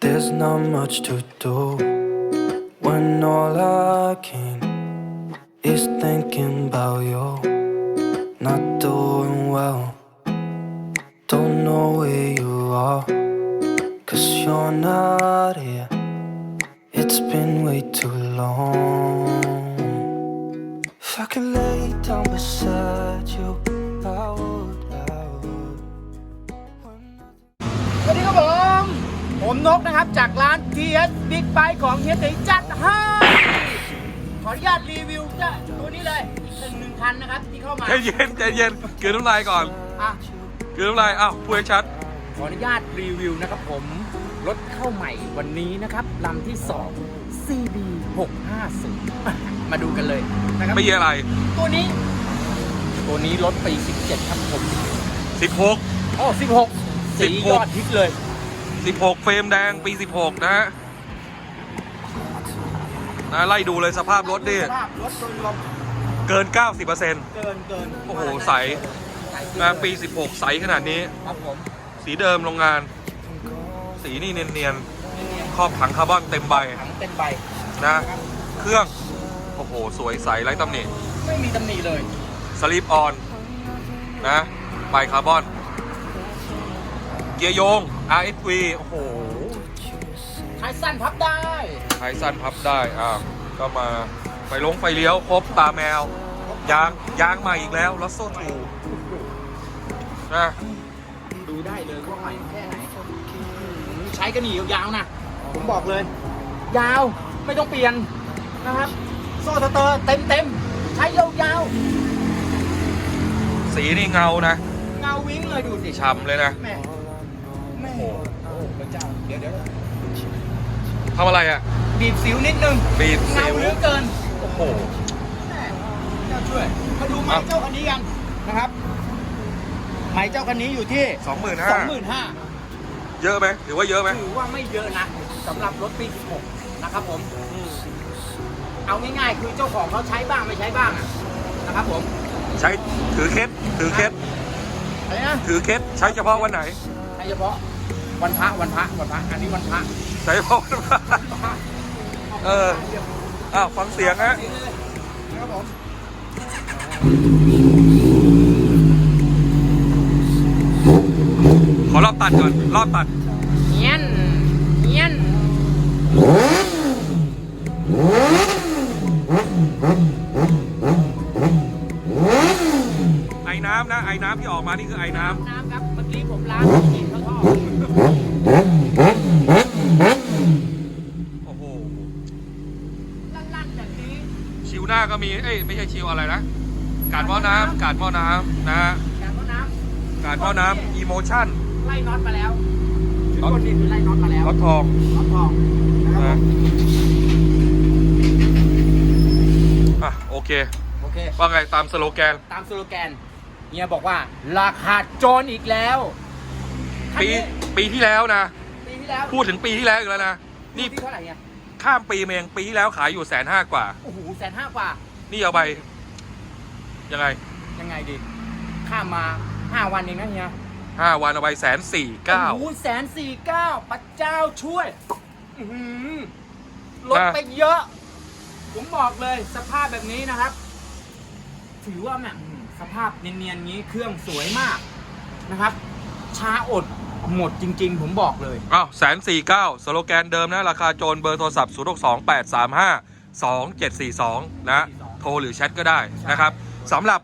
There's not much to do when all I can is thinking about you. ผมนกนะครับจากร้าน TS Big Bike ของเฮียตีจัดให้ขออนุญาตรีวิวจะตัวนี้เลยหนึ่งหนึ่งคันนะครับที่เข้ามาใจเย็นใจเย็นเกลือน้ำลายก่อนอะเกลือน้ำลายอ้าวพูดให้ชัด ขออนุญาตรีวิวนะครับผมรถเข้าใหม่วันนี้นะครับลำที่ 2 CB 650มาดูกันเลยนะครับไม่เยอะอะไร ตัวนี้ ตัวนี้รถปี 17 ครับผม16โอ้16 สี16ยอดฮิตเลย 16 เฟรมแดงปี 16 นะฮะนะไล่ดูเลยสภาพรถดิ สภาพรถโดยรวมเกิน 90%เกินเกินโอ้โห ใสนะปี 16 ใสขนาดนี้ ครับผมสีเดิมโรงงาน สีนี่เนียนๆครอบถังคาร์บอนเต็มใบถังเต็มใบนะ เครื่อง โอ้โห สวยใสไร้ตำหนิ ไม่มีตำหนิเลยสลิปออน นะใบคาร์บอน เกียร์โยง RSV โอ้โหท้ายสั้นพับได้ท้ายสั้นพับได้ อ่า ก็มาไฟลงไฟเลี้ยว ครบตาแมว ยาง ยางใหม่อีกแล้วลอสโซทูนะดูได้เลยว่าใหม่แค่ไหน ใช้กันหนียาวๆนะ ผมบอกเลย ยาวไม่ต้องเปลี่ยนนะครับ โซ่สเตอร์เต็มเต็มๆใช้ยาวสีนี่เงานะๆเงาวิ่งเลยดูสิฉ่ำเลยนะ แม่แม่โอ้พระเจ้า เดี๋ยวเดี๋ยวทำอะไรอะ บีบสิวนิดนึงบีบเงาสิวเหลือเกินโอ้โหแม่เจ้าช่วยมาดูไม้อะเจ้าคันนี้กันนะครับ ไม้เจ้าคันนี้อยู่ที่สองหมื่นห้าสองหมื่นห้าเยอะไหมถือว่าเยอะไหมถือว่าไม่เยอะนะสำหรับรถปี 16 นะครับผม เอาง่ายๆคือเจ้าของเขาใช้บ้างไม่ใช้บ้างอะนะครับผม ใช้ถือเคสถือเคสอะไรนะ ถือเคสใช้เฉพาะวันไหน ใช้เฉพาะ วันพระวันพระวันพระอันนี้วันพระใช้เฉพาะวันไหนเอออ้าวฟังเสียงฮะนะครับผมขอรอบตัดก่อนรอบตัดเงียนเงียนไอ้น้ำนะไอ้น้ำที่ออกมานี่คือไอ้น้น้ำครับเมื่อกี้ผมล้างเห็นเขาท่อำโอ้โห ลั่นๆแบบนี้ ชิวหน้า ก็มี เอ้ยไม่ใช่ชิวอะไรนะ การหม้อน้ำการหม้อน้ำนะฮะการพ่นน้การหม้อน้ำอีโมชั่นำไล่น็อตมาแล้วชุดบนนี่คือไล่น็อตมาแล้วรถทองน็อตทองนะครับผนะมอะโอเค โอเค ว่าไงตามสโลแกน ตามสโลแกนเฮียบอกว่าราคาโจรอีกแล้วคันปีนี้ปีที่แล้วนะ ปีที่แล้วพูดถึงปีที่แล้วอีกแล้วนะ นี่ที่เท่าไหร่เนี่ย ข้ามปีมาเองปีที่แล้วขายอยู่แสนห้ากว่า โอ้โหแสนห้ากว่า นี่เอาไป ยังไงยังไงดี ข้ามมาห้าวันเองนะเฮียห้าวันเอาไปแสนสี่เก้าโอ้โหแสนสี่เก้าพระเจ้าช่วยอื้อหือลดอะไปเยอะ ผมบอกเลยสภาพแบบนี้นะครับ ถือว่าแบบอื้อหือสภาพเนียนๆงี้เครื่องสวยมากนะครับ ช้าอด หมดจริง ๆ ผมบอกเลยอ้าวแสนสี่เก้าสโลแกนเดิมนะ ราคาโจรเบอร์โทรศัพท์ 0 6 2 8 3 5 2 7 4 2 นะ โทรหรือแชทก็ได้นะครับสำหรับ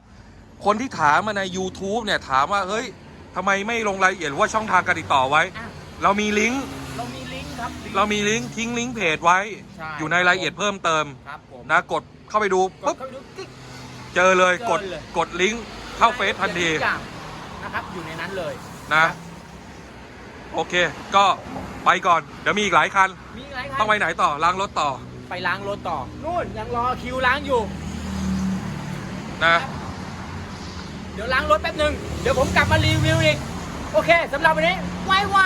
คนที่ถามมาใน YouTube เนี่ย ถามว่า เฮ้ยทำไมไม่ลงรายละเอียดหรือว่าช่องทางการติดต่อไว้ อะเรามีลิงก์ เรามีลิงก์ครับลิงก์เรามีลิงก์ทิ้งลิงก์เพจไว้ ใช่ อยู่ในรายละเอียดเพิ่มเติมครับผมนะกดเข้าไปดูกดปุ๊บเข้าไปดูกิ๊ก เจอเลยเจอกดเลย กดลิงก์เข้าเฟซทันที ทุกอย่างนะครับอยู่ในนั้นเลยนะ โอเค ก็ไปก่อน เดี๋ยวมีอีกหลายคัน มีอะไรครัต้องไปไหนต่อ ล้างรถต่อ ไปล้างรถต่อ นู่นยังรอคิวล้างอยู่ นะ เดี๋ยวล้างรถแป๊บหนึ่งเดี๋ยวผมกลับมารีวิวอีก โอเคสำหรับวันนี้ไวไว